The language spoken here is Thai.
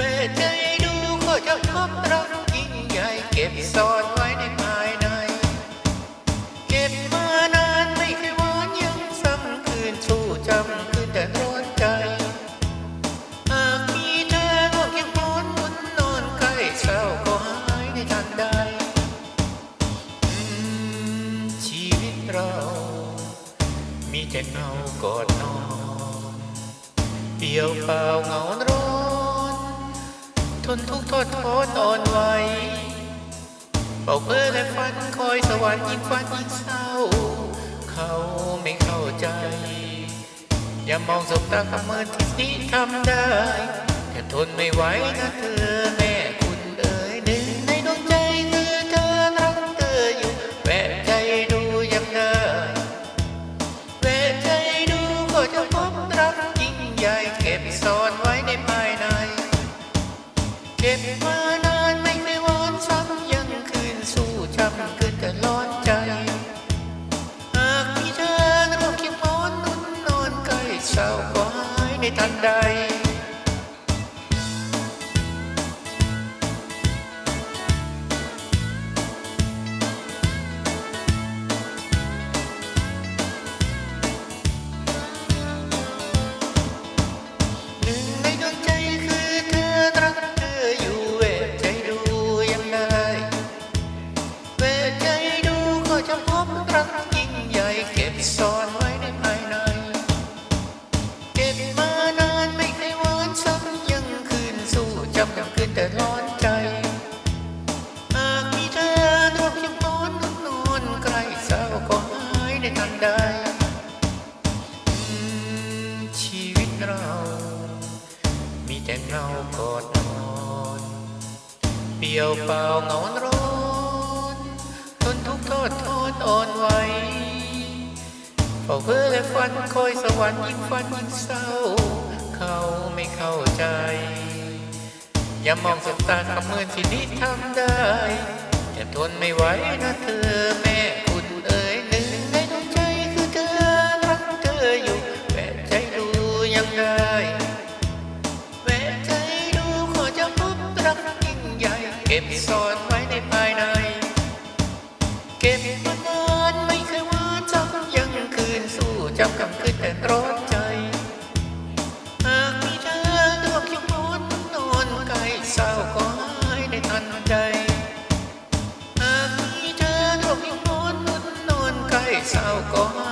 วใจดูข้าเจาชอบเรายิ่งใหญ่เก็บซ่อนไว้ในภายใน เก็บมานานไม่เคยหวานยังซ้ำคืนสู้จำคืนแต่ร้อนใจ หากมีเธอก็แค่หอนวนนอนใกล้เศร้าก็หายในทันใดชีวิตเรา มีแต่เงากอดนอนเปลี่ยวเปล่าเงาร้อน ทนทุกทอดทอนอ่อนไหวเป่าเพ้อและฝันคอยสวรรค์ยิ่งฝันยิ่งเศร้า เขาไม่เข้าใจ อย่ามองสบตาคำเมือที่นี้ทำได้แต่ทนไม่ไหวนะเธอ เศร้าก็หายในทันใด หนึ่งในดวงใจคือเธอรักเธออยู่เวทใจดูยังได้เวทใจดูก็จะพบรักยิ่งใหญ่เก็บซ่อน เรา มีแต่เงากอดนอนเปลี่ยวเปล่าเงาร้อนทนทุกข์ทอดทอนอ่อนไหวเฝ้าเพ้อและฝันคอยสวรรค์ยิ่งฝันยิ่งเศร้า เขาไม่เข้าใจ อย่ามองสบตากับมือที่นี้ทำได้แต่ทนไม่ไหวนะเธอ แวะใจดูก็จะพบรักยิ่งใหญ่ เก็บซ่อนไว้ในภายใน เก็บมานานไม่เคยหวาจำยังคืนสู้จำกำคืนแต่ร้อนใจ หากมีเธอร่วมเคียงนอนนอนใกล้เศร้าก็หายในทันใดหากมีเธอร่วมเคียงนอนนอนใกล้เศร้าก็หา